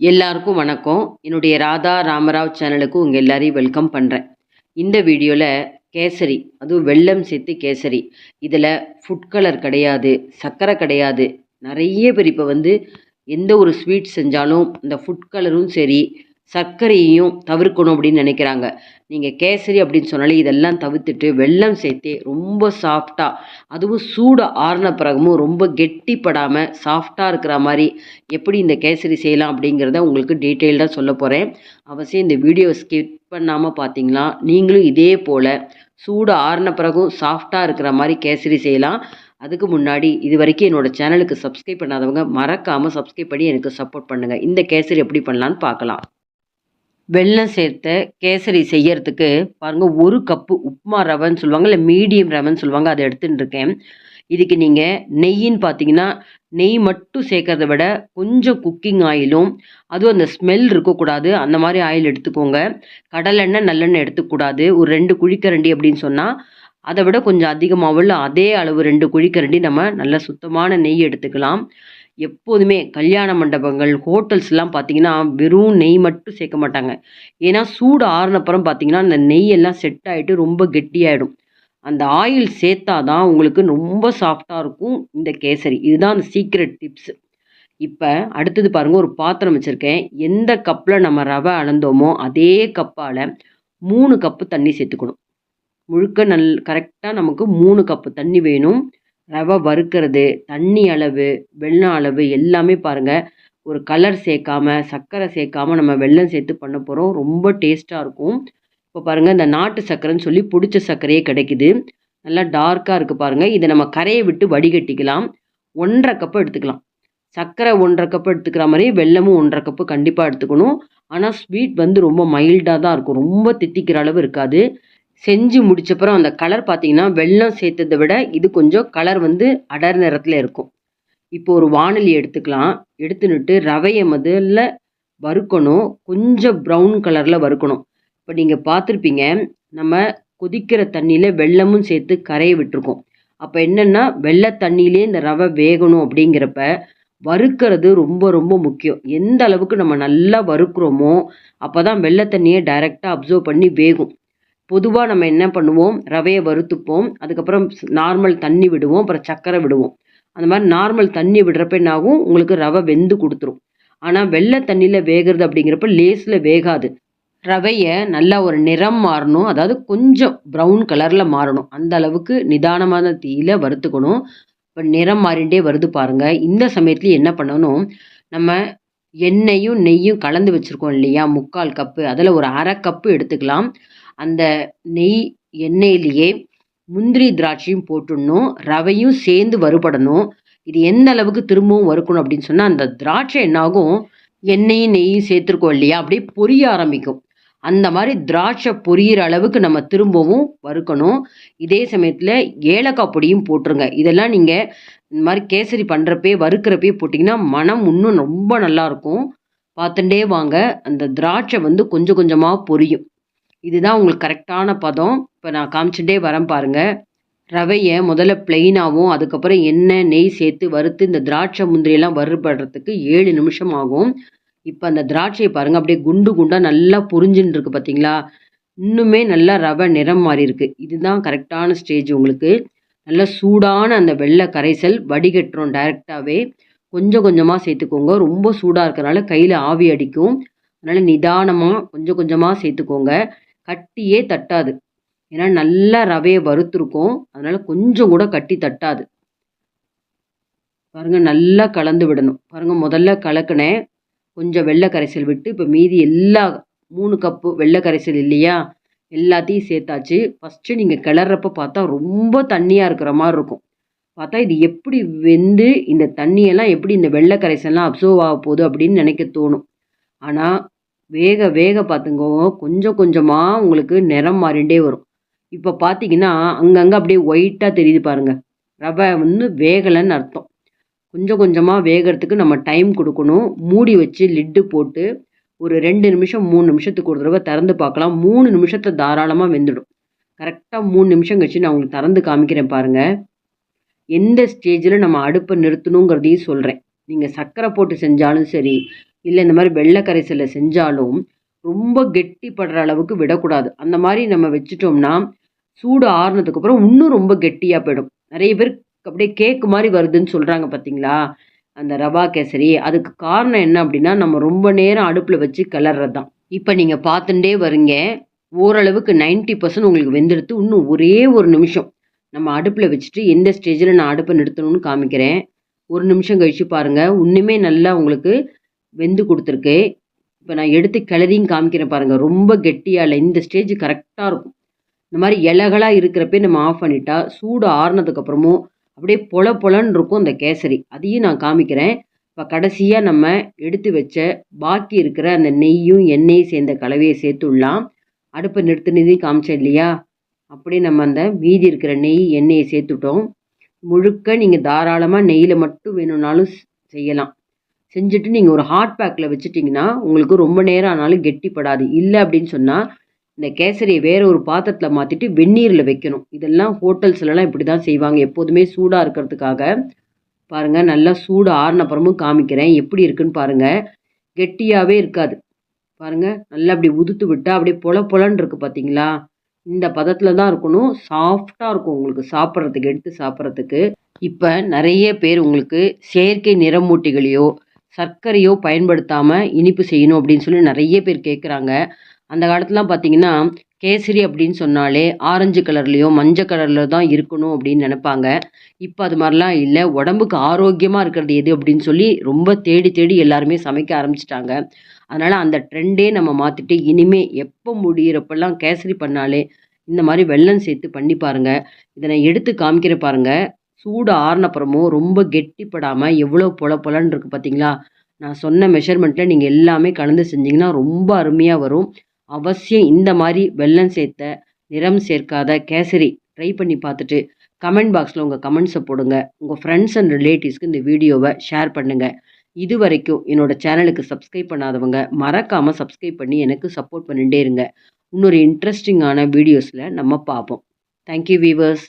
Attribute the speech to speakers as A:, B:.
A: எல்லாருக்கும் வணக்கம். என்னுடைய ராதா ராமராவ் சேனலுக்கு உங்கள் எல்லாரையும் வெல்கம் பண்ணுறேன் இந்த வீடியோவில் கேசரி அதுவும் வெல்லம் சேர்த்து கேசரி இதில் ஃபுட் கலர் கிடையாது சர்க்கரை கிடையாது நிறைய பேர் இப்போ வந்து எந்த ஒரு ஸ்வீட் செஞ்சாலும் இந்த ஃபுட் கலரும் சரி சர்க்கரையையும் தவிர்க்கணும் அப்படின்னு நினைக்கிறாங்க. நீங்கள் கேசரி அப்படின்னு சொன்னாலே இதெல்லாம் தவிர்த்துட்டு வெள்ளம் சேர்த்தே ரொம்ப சாஃப்டாக அதுவும் சூடு ஆறின பிறகமும் ரொம்ப கெட்டிப்படாமல் சாஃப்டாக இருக்கிற மாதிரி எப்படி இந்த கேசரி செய்யலாம் அப்படிங்கிறத உங்களுக்கு டீட்டெயில்டாக சொல்ல போகிறேன் அவசியம் இந்த வீடியோ ஸ்கிப் பண்ணாமல் பார்த்தீங்களா நீங்களும் இதே போல் சூடு ஆறின பிறகும் சாஃப்டாக இருக்கிற மாதிரி கேசரி செய்யலாம். அதுக்கு முன்னாடி இது வரைக்கும் என்னோடய சேனலுக்கு சப்ஸ்கிரைப் பண்ணாதவங்க மறக்காமல் சப்ஸ்கிரைப் பண்ணி எனக்கு சப்போர்ட் பண்ணுங்கள் இந்த கேசரி எப்படி பண்ணலான்னு பார்க்கலாம். வெல்லம் சேர்த்த கேசரி செய்யறதுக்கு பாருங்கள் ஒரு கப்பு உப்புமா ரவைன்னு சொல்லுவாங்க இல்லை மீடியம் ரவைன்னு சொல்லுவாங்க அதை எடுத்துகிட்டு இருக்கேன். இதுக்கு நீங்கள் நெய்யின்னு பார்த்தீங்கன்னா நெய் மட்டும் சேர்க்கறத விட கொஞ்சம் குக்கிங் ஆயிலும் அதுவும் அந்த ஸ்மெல் இருக்கக்கூடாது அந்த மாதிரி ஆயில் எடுத்துக்கோங்க. கடலெண்ணெய் நல்லெண்ணெய் எடுத்துக்கூடாது ஒரு ரெண்டு குழிக்கரண்டி அப்படின்னு சொன்னால் அதை விட கொஞ்சம் அதிகமாகவும் இல்லை அதே அளவு ரெண்டு குழிக்கரண்டி நம்ம நல்ல சுத்தமான நெய் எடுத்துக்கலாம். எப்போதுமே கல்யாண மண்டபங்கள் ஹோட்டல்ஸ்லாம் பார்த்தீங்கன்னா வெறும் நெய் மட்டும் சேர்க்க மாட்டாங்க. ஏன்னா சூடு ஆறுனப்புறம் பார்த்தீங்கன்னா அந்த நெய் எல்லாம் செட் ஆகிட்டு ரொம்ப கெட்டியாயிடும். அந்த ஆயில் சேர்த்தா தான் உங்களுக்கு ரொம்ப சாஃப்டாக இருக்கும் இந்த கேசரி. இதுதான் அந்த சீக்ரெட் டிப்ஸ் இப்போ அடுத்தது பாருங்கள் ஒரு பாத்திரம் வச்சுருக்கேன். எந்த கப்பில் நம்ம ரவை அளந்தோமோ அதே கப்பால் மூணு கப்பு தண்ணி சேர்த்துக்கணும். முழுக்க நல் கரெக்டாக நமக்கு மூணு கப்பு தண்ணி வேணும். ரவை வறுக்கிறது தண்ணி அளவு வெல்லம் அளவு எல்லாமே பாருங்கள் ஒரு கலர் சேர்க்காம சர்க்கரை சேர்க்காம நம்ம வெல்லம் சேர்த்து பண்ண போகிறோம் ரொம்ப டேஸ்ட்டாக இருக்கும். இப்போ பாருங்கள் இந்த நாட்டு சர்க்கரைன்னு சொல்லி பிடிச்ச சர்க்கரையே கிடைக்குது. நல்லா டார்க்காக இருக்குது பாருங்கள் இதை நம்ம கரையை விட்டு வடிகட்டிக்கலாம். ஒன்றரை கப்பு எடுத்துக்கலாம். சர்க்கரை ஒன்றரை கப்பு எடுத்துக்கிற மாதிரி வெள்ளமும் ஒன்றரை கப்பு கண்டிப்பாக எடுத்துக்கணும். ஆனால் ஸ்வீட் வந்து ரொம்ப மைல்டாக தான் இருக்கும். ரொம்ப தித்திக்கிற அளவு இருக்காது. செஞ்சு முடிச்சப்புறம் அந்த கலர் பார்த்தீங்கன்னா வெள்ளம் சேர்த்ததை விட இது கொஞ்சம் கலர் வந்து அடர் நிறத்தில் இருக்கும். இப்போ ஒரு வானொலி எடுத்துக்கலாம். எடுத்துன்னுட்டு ரவையை முதல்ல வறுக்கணும். கொஞ்சம் ப்ரௌன் கலரில் வறுக்கணும். இப்போ நீங்கள் பார்த்துருப்பீங்க நம்ம கொதிக்கிற தண்ணியில் வெல்லமும் சேர்த்து கரையை விட்டுருக்கோம். அப்போ என்னென்னா வெள்ளை தண்ணியிலே இந்த ரவை வேகணும் அப்படிங்கிறப்ப வறுக்கிறது ரொம்ப ரொம்ப முக்கியம். எந்த அளவுக்கு நம்ம நல்லா வறுக்கிறோமோ அப்போ தான் வெள்ளை தண்ணியை டைரெக்டாக அப்சர்வ் பண்ணி வேகும். பொதுவாக நம்ம என்ன பண்ணுவோம்? ரவையை வறுத்துப்போம். அதுக்கப்புறம் நார்மல் தண்ணி விடுவோம். அப்புறம் சர்க்கரை விடுவோம். அந்த மாதிரி நார்மல் தண்ணி விடுறப்ப என்னாகும்? உங்களுக்கு ரவை வெந்து கொடுத்துரும். ஆனால் வெள்ளை தண்ணியில் வேகிறது அப்படிங்கிறப்ப லேஸில் வேகாது. ரவையை நல்லா ஒரு நிறம் மாறணும். அதாவது கொஞ்சம் ப்ரௌன் கலரில் மாறணும். அந்த அளவுக்கு நிதானமான தீயில் வறுத்துக்கணும். இப்போ நிறம் மாறிண்டே வருது பாருங்கள் இந்த சமயத்துலேயும் என்ன பண்ணணும்? நம்ம எண்ணெயும் நெய்யும் கலந்து வச்சுருக்கோம் இல்லையா? முக்கால் கப்பு. அதில் ஒரு அரை கப்பு எடுத்துக்கலாம். அந்த நெய் எண்ணெயிலேயே முந்திரி திராட்சையும் போட்டுடணும் ரவையும் சேர்ந்து வறுபடணும். இது எந்த அளவுக்கு திரும்பவும் வறுக்கணும் அப்படின்னு சொன்னால் அந்த திராட்சை என்னாகும்? எண்ணெயும் நெய்யும் சேர்த்துருக்கோம் இல்லையா? அப்படியே பொரிய ஆரம்பிக்கும். அந்த மாதிரி திராட்சை பொரியிற அளவுக்கு நம்ம திரும்பவும் வறுக்கணும். இதே சமயத்தில் ஏலக்காய் பொடியும் போட்டுருங்க. இதெல்லாம் நீங்கள் இந்த மாதிரி கேசரி பண்ணுறப்பே வறுக்கிறப்பே போட்டிங்கன்னா மனம் இன்னும் ரொம்ப நல்லாயிருக்கும் பார்த்துட்டே வாங்க. அந்த திராட்சை வந்து கொஞ்சம் கொஞ்சமாக பொரியும். இதுதான் உங்களுக்கு கரெக்டான பதம். இப்போ நான் காமிச்சுட்டே வரேன் பாருங்கள் ரவையை முதல்ல பிளெயினாகவும் அதுக்கப்புறம் எண்ணெய் நெய் சேர்த்து வறுத்து இந்த திராட்சை முந்திரியெல்லாம் வறுபடுறதுக்கு ஏழு நிமிஷம் ஆகும். இப்போ அந்த திராட்சையை பாருங்கள் அப்படியே குண்டு குண்டாக நல்லா புரிஞ்சுன்னு இருக்கு பார்த்தீங்களா இன்னுமே நல்லா ரவை நிறம் மாறி இருக்குது இதுதான் கரெக்டான ஸ்டேஜ் உங்களுக்கு. நல்லா சூடான அந்த வெள்ளை கரைசல் வடிகட்டுறோம் டைரெக்டாகவே கொஞ்சம் கொஞ்சமாக சேர்த்துக்கோங்க. ரொம்ப சூடாக இருக்கிறனால கையில் ஆவி அடிக்கும். அதனால் நிதானமாக கொஞ்சம் கொஞ்சமாக சேர்த்துக்கோங்க. கட்டியே தட்டாது. ஏன்னா நல்லா ரவையை வறுத்துருக்கோம். அதனால் கொஞ்சம் கூட கட்டி தட்டாது. பாருங்கள் நல்லா கலந்து விடணும். பாருங்கள் முதல்ல கலக்கினேன். கொஞ்சம் வெள்ளை கரைசல் விட்டு இப்போ மீதி எல்லா மூணு கப்பு வெள்ளை கரைசல் இல்லையா? எல்லாத்தையும் சேர்த்தாச்சு. ஃபஸ்ட்டு நீங்கள் கிளறப்ப பார்த்தா ரொம்ப தண்ணியாக இருக்கிற மாதிரி இருக்கும். பார்த்தா இது எப்படி வெந்து இந்த தண்ணியெல்லாம் எப்படி இந்த வெள்ளை கரைசல்லாம் அப்சர்வ் ஆக போகுது அப்படின்னு நினைக்க தோணும். ஆனால் வேக வேக பார்த்துங்க. கொஞ்சம் கொஞ்சமாக உங்களுக்கு நிறம் மாறிண்டே வரும். இப்போ பார்த்தீங்கன்னா அங்கங்கே அப்படியே ஒயிட்டாக தெரியுது பாருங்கள் ரவை வந்து வேகலைன்னு அர்த்தம். கொஞ்சம் கொஞ்சமாக வேகிறதுக்கு நம்ம டைம் கொடுக்கணும். மூடி வச்சு லிட்டு போட்டு ஒரு ரெண்டு நிமிஷம் மூணு நிமிஷத்துக்கு ஒரு தடவை திறந்து பார்க்கலாம். மூணு நிமிஷத்தை தாராளமாக வெந்துடும். கரெக்டாக மூணு நிமிஷம் கழிச்சு நான் உங்களுக்கு திறந்து காமிக்கிறேன் பாருங்கள் எந்த ஸ்டேஜில் நம்ம அடுப்பை நிறுத்தணுங்கிறதையும் சொல்கிறேன் நீங்கள் சர்க்கரை போட்டு செஞ்சாலும் சரி இல்லை இந்த மாதிரி வெள்ளை கரைசலில் செஞ்சாலும் ரொம்ப கெட்டிப்படுற அளவுக்கு விடக்கூடாது. அந்த மாதிரி நம்ம வச்சுட்டோம்னா சூடு ஆறுனதுக்கப்புறம் இன்னும் ரொம்ப கெட்டியாக போயிடும். நிறைய பேர் அப்படியே கேக்கு மாதிரி வருதுன்னு சொல்கிறாங்க பார்த்தீங்களா அந்த ரவா கேசரி. அதுக்கு காரணம் என்ன அப்படின்னா நம்ம ரொம்ப நேரம் அடுப்பில் வச்சு கிளறது தான் இப்போ நீங்கள் பார்த்துட்டே வரீங்க. ஓரளவுக்கு 90% பர்சன்ட் உங்களுக்கு வெந்துடுத்து இன்னும் ஒரே ஒரு நிமிஷம் நம்ம அடுப்பில் வச்சுட்டு எந்த ஸ்டேஜில் நான் அடுப்பை நிறுத்தணும்னு காமிக்கிறேன். ஒரு நிமிஷம் கழிச்சு பாருங்கள் இன்னுமே நல்லா உங்களுக்கு வெந்து கொடுத்துருக்கு. இப்போ நான் எடுத்து கிளறியும் காமிக்கிறேன் பாருங்கள் ரொம்ப கெட்டியாக இல்லை. இந்த ஸ்டேஜ் கரெக்டாக இருக்கும். இந்த மாதிரி இலகலாக இருக்கிறப்பே நம்ம ஆஃப் பண்ணிட்டா சூடு ஆறுனதுக்கப்புறமும் அப்படியே பொல பொலன்னு இருக்கும் அந்த கேசரி. அதையும் நான் காமிக்கிறேன். இப்போ கடைசியாக நம்ம எடுத்து வச்ச பாக்கி இருக்கிற அந்த நெய்யும் எண்ணெயும் சேர்ந்த கலவையை சேர்த்துடலாம் அடுப்பை நிறுத்தினதையும் காமிச்சேன் இல்லையா? அப்படியே நம்ம அந்த மீதி இருக்கிற நெய் எண்ணெயை சேர்த்துட்டோம். முழுக்க நீங்கள் தாராளமாக நெய்யில் மட்டும் வேணும்னாலும் செய்யலாம். செஞ்சுட்டு நீங்கள் ஒரு ஹாட் பேக்கில் வச்சுட்டிங்கன்னா உங்களுக்கு ரொம்ப நேரம் ஆனாலும் கெட்டிப்படாது. இல்லை அப்படின்னு சொன்னால் இந்த கேசரியை வேறு ஒரு பாத்திரத்தில் மாற்றிட்டு வெந்நீரில் வைக்கணும். இதெல்லாம் ஹோட்டல்ஸ்லலாம் இப்படி தான் செய்வாங்க. எப்போதுமே சூடாக இருக்கிறதுக்காக. பாருங்கள் நல்லா சூடு ஆறுனப்புறமும் காமிக்கிறேன். எப்படி இருக்குன்னு பாருங்கள் கெட்டியாகவே இருக்காது. பாருங்கள் நல்லா அப்படி உதுத்து விட்டால் அப்படியே பொல பொலன்னு இருக்குது பார்த்தீங்களா இந்த பதத்தில் தான் இருக்கணும். சாஃப்டாக இருக்கும் உங்களுக்கு சாப்பிட்றதுக்கு எடுத்து சாப்பிட்றதுக்கு. இப்போ நிறைய பேர் உங்களுக்கு செயற்கை நிறமூட்டிகளையோ சர்க்கரையோ பயன்படுத்தாமல் இனிப்பு செய்யணும் அப்படின்னு சொல்லி நிறைய பேர் கேட்குறாங்க அந்த காலத்துலாம் பார்த்தீங்கன்னா கேசரி அப்படின்னு சொன்னாலே ஆரஞ்சு கலர்லேயோ மஞ்சள் கலரில் தான் இருக்கணும் அப்படின்னு நினைப்பாங்க. இப்போ அது மாதிரிலாம் இல்லை. உடம்புக்கு ஆரோக்கியமாக இருக்கிறது எது அப்படின்னு சொல்லி ரொம்ப தேடி தேடி எல்லாருமே சமைக்க ஆரம்பிச்சிட்டாங்க. அதனால் அந்த ட்ரெண்டே நம்ம மாற்றிட்டு இனிமே எப்போ முடியிறப்பெல்லாம் கேசரி பண்ணாலே இந்த மாதிரி வெள்ளம் சேர்த்து பண்ணி பாருங்கள் இதை நான் எடுத்து காமிக்கிற பாருங்கள் சூடு ஆறுனப்புறமும் ரொம்ப கெட்டிப்படாமல் எவ்வளோ பொல பொலன்னு இருக்குது பார்த்தீங்களா நான் சொன்ன மெஷர்மெண்ட்டில் நீங்கள் எல்லாமே கலந்து செஞ்சிங்கன்னா ரொம்ப அருமையாக வரும். அவசியம் இந்த மாதிரி வெள்ளம் சேர்த்த நிறம் சேர்க்காத கேசரி ட்ரை பண்ணி பார்த்துட்டு கமெண்ட் பாக்ஸில் உங்கள் கமெண்ட்ஸை போடுங்க. உங்கள் ஃப்ரெண்ட்ஸ் அண்ட் ரிலேட்டிவ்ஸ்க்கு இந்த வீடியோவை ஷேர் பண்ணுங்கள் இது வரைக்கும் என்னோடய சேனலுக்கு சப்ஸ்கிரைப் பண்ணாதவங்க மறக்காமல் சப்ஸ்கிரைப் பண்ணி எனக்கு சப்போர்ட் பண்ணிகிட்டே இருங்க. இன்னொரு இன்ட்ரெஸ்டிங்கான வீடியோஸில் நம்ம பார்ப்போம். Thank you viewers